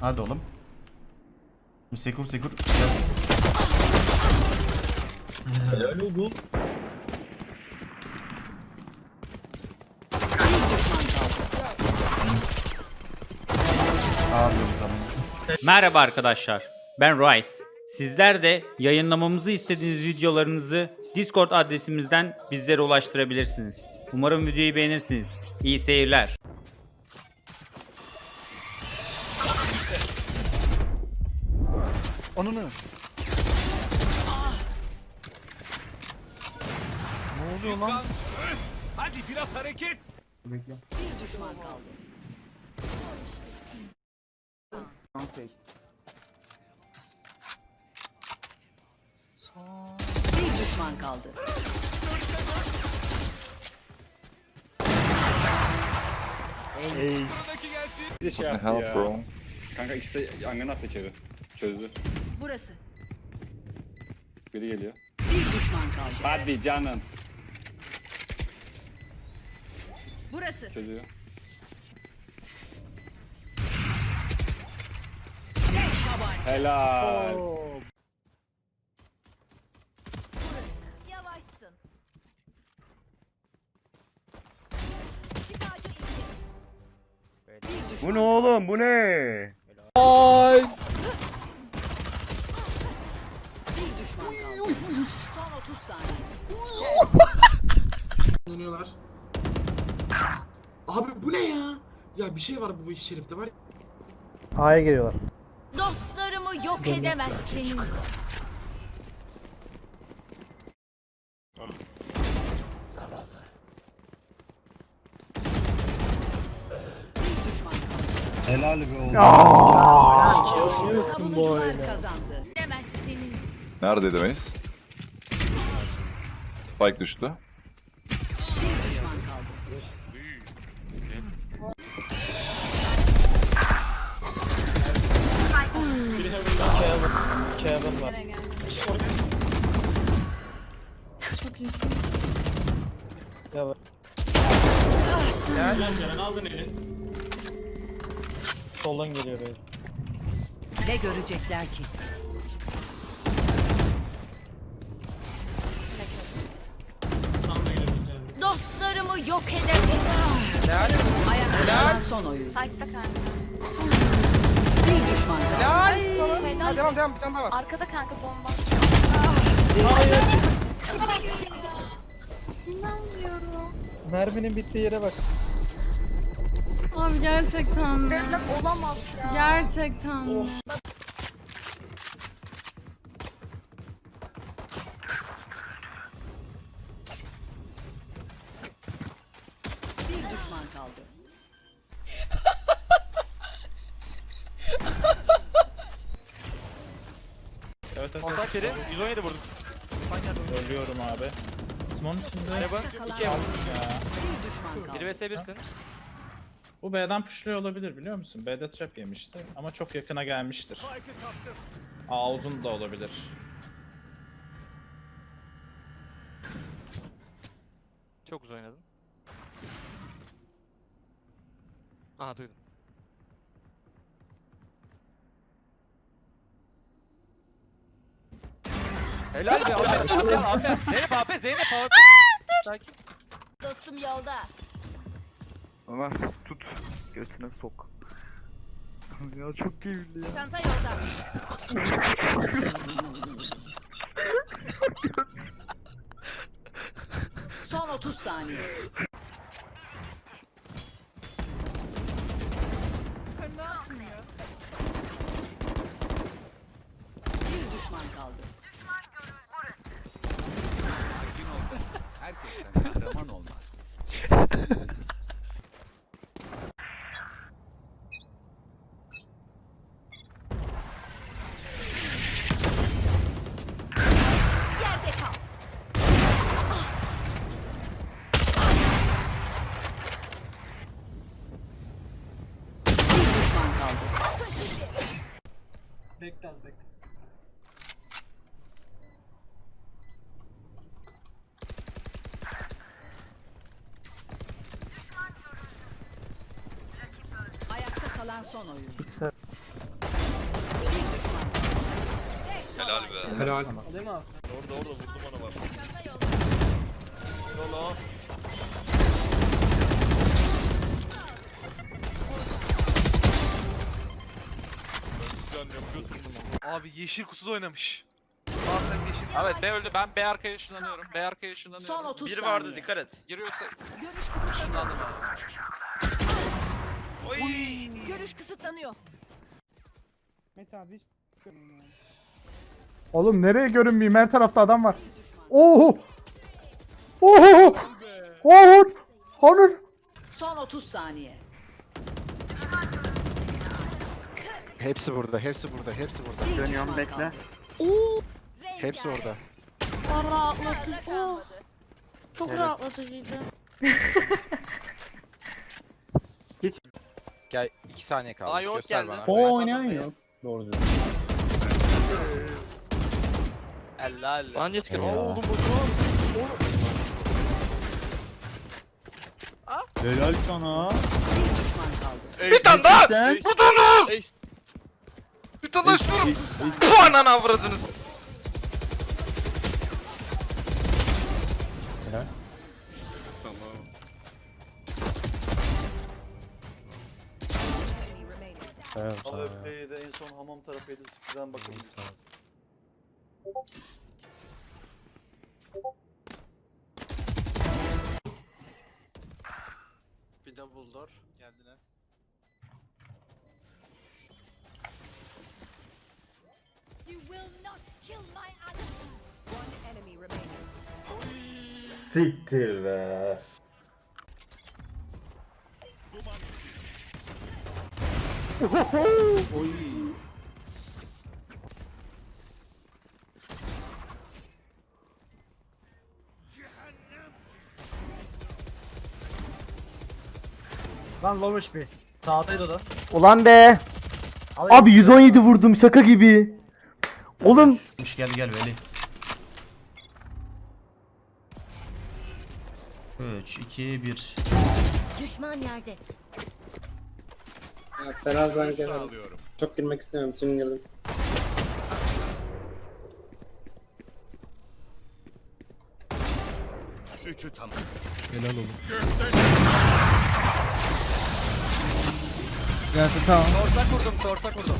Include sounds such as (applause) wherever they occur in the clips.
Hadi oğlum. Sekur sekur. Helal oldu. Merhaba arkadaşlar. Ben Rice. Sizler de yayınlamamızı istediğiniz videolarınızı Discord adresimizden bizlere ulaştırabilirsiniz. Umarım videoyu beğenirsiniz. İyi seyirler. Ananı. Ne oluyor lan? Hadi biraz hareket. Bir düşman kaldı. Sıradaki gelsin. Bir de şey yaptı Help ya. bro. Kanka ikisi yangın attı içeri. Çözdü. Burası. Biri geliyor. Bir düşman kaldı. Hadi canım. Burası. Çözüyor. Helal. Yavaşsın. Bu ne oğlum bu ne? Bir düşman kaldı. Son 30 saniye. Oynuyorlar. Abi bu ne ya? Ya bir şey var bu iş şerifte var. A'ya geliyorlar. Dostlarımı yok edemezsiniz. Bir düşman kaldı. Helal be oğlum. Savunucular kazandı. Demezsiniz. Nerede demeyiz? Spike düştü. Bir düşman kaldı. Soldan geliyor böyle. Ne görecekler ki? Dostlarımı yok edemem. Ayakta kalan son oyun. Bir düşman kaldı. devam devam bir tane daha var. Arkada kanka bomba. İnanmıyorum. Merminin bittiği yere bak. Abi gerçekten mi? Olamaz ya. Gerçekten mi? Bir düşman kaldı. Evet evet. Kontak yeri 117 vurdum. Ölüyorum abi. Simon içinde. Merhaba. Ayakta kalan 2 son vurdum. oyun. Ya. Bir düşman kaldı. 1 vs 1'sin. Bu B'den pushluyor olabilir biliyor musun? B'de trap yemişti ama çok yakına gelmiştir. A uzun da olabilir. Çok uzun oynadın. Aha duydum. Helal be Ahmet. Ahmet, Ahmet. Zeynep AP, Zeynep AP. Sakin. Dostum yolda. Ömer tut götüne sok. ya çok keyifli ya. Çanta yolda. (laughs) Son 30 saniye. Bekle az bekle. Ayakta kalan son oyuncu. İkisi Helal be. helal. Alayım abi. Orada orada vurdu bana var. Abi yeşil kusuz oynamış. Aa sen yeşil. Evet B öldü. Ben B arkaya ışınlanıyorum. B arkaya ışınlanıyorum. Son 30 Biri saniye. vardı dikkat et. Giriyorsa Görüş kısıtlanıyor. ışınlandım. Oy. Görüş kısıtlanıyor. Oğlum nereye görünmeyeyim? Her tarafta adam var. Oho! Oho! Oho! Hanır! Son 30 saniye. Hepsi burada, hepsi burada, hepsi burada. Dönüyorum, bekle. kaldı. Hepsi orada. Rahatlatıcı. Oh. Çok Evet. rahatlatıcıydı. (laughs) Gel 2 saniye kaldı. Aa, yok Göster geldi. bana. O oynayan yok. Helal. Bence çıkın. Helal sana. Bir düşman kaldı. Bir tane daha. Sen. Bir tane daha istiyorum. Bu ananı avradınız. Tamam. AWP'de en son hamam tarafıydı. Sizden bakabiliriz. Bir double door geldiler. Siktir be. Lan low HP. Sağdaydı o da. Ulan be. Abi 117 vurdum şaka gibi. Oğlum. Gel gel Veli. 3, 2, 1. Düşman yerde. Birazdan Sağlıyorum. Çok girmek istemiyorum. Şimdi girdim. Üçü tamam. Helal olun. Gelsin tamam. Torta kurdum, torta kurdum.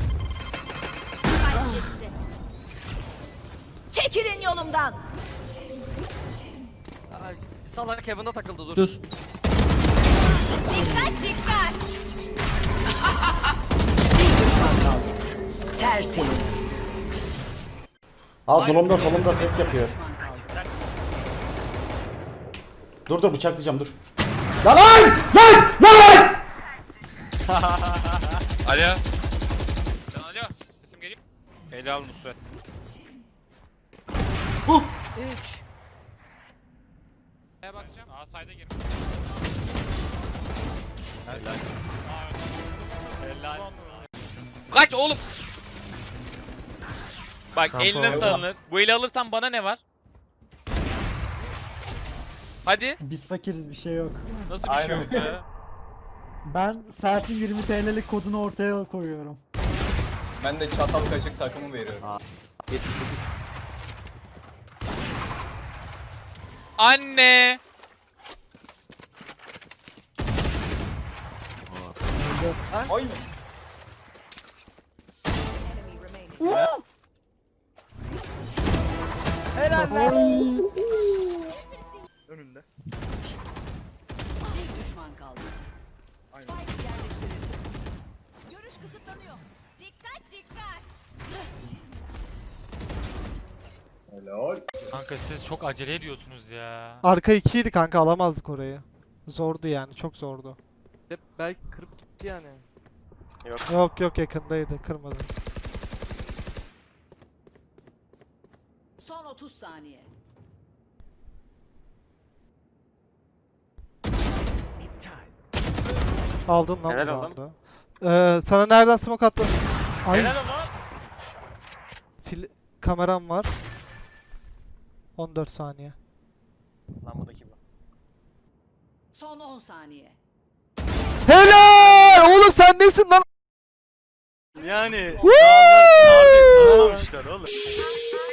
Çekilin yolumdan. Salak Kevin'a takıldı dur. Sus. Dikkat dikkat. Bir düşman kaldı. Tertemiz. Aa solumda solumda ses yapıyor. Dur dur bıçaklayacağım dur. Lan lan! Lan! Lan! Alo. Can alo. Sesim geliyor. Helal Nusret. 3. Neye bakacağım? Aa sayda gir. Helal. Kaç oğlum. Bak Kanka, eline eyvah. sağlanır. Bu eli alırsan bana ne var? Hadi. Biz fakiriz bir şey yok. Nasıl bir şey yok ya? Ben Sersin 20 TL'lik kodunu ortaya koyuyorum. Ben de çatal kaşık takımı veriyorum. Anne. Enemy remaining. Önünde. Kanka siz çok acele ediyorsunuz ya. Arka 2'ydi kanka alamazdık orayı. Zordu yani çok zordu. Hep belki kırıp gitti yani. Yok yok yakındaydı kırmadı. Son 30 saniye. Aldın lan Helal bu oğlum. round'u. Ee, sana nereden smoke attı? Ay Helal ama. fil- kameram var. 14 saniye. Lambadaki bu. Son 10 saniye. Helal! Oğlum sen nesin lan? Yani. Woo! Tanımamış. yapmışlar oğlum. (laughs)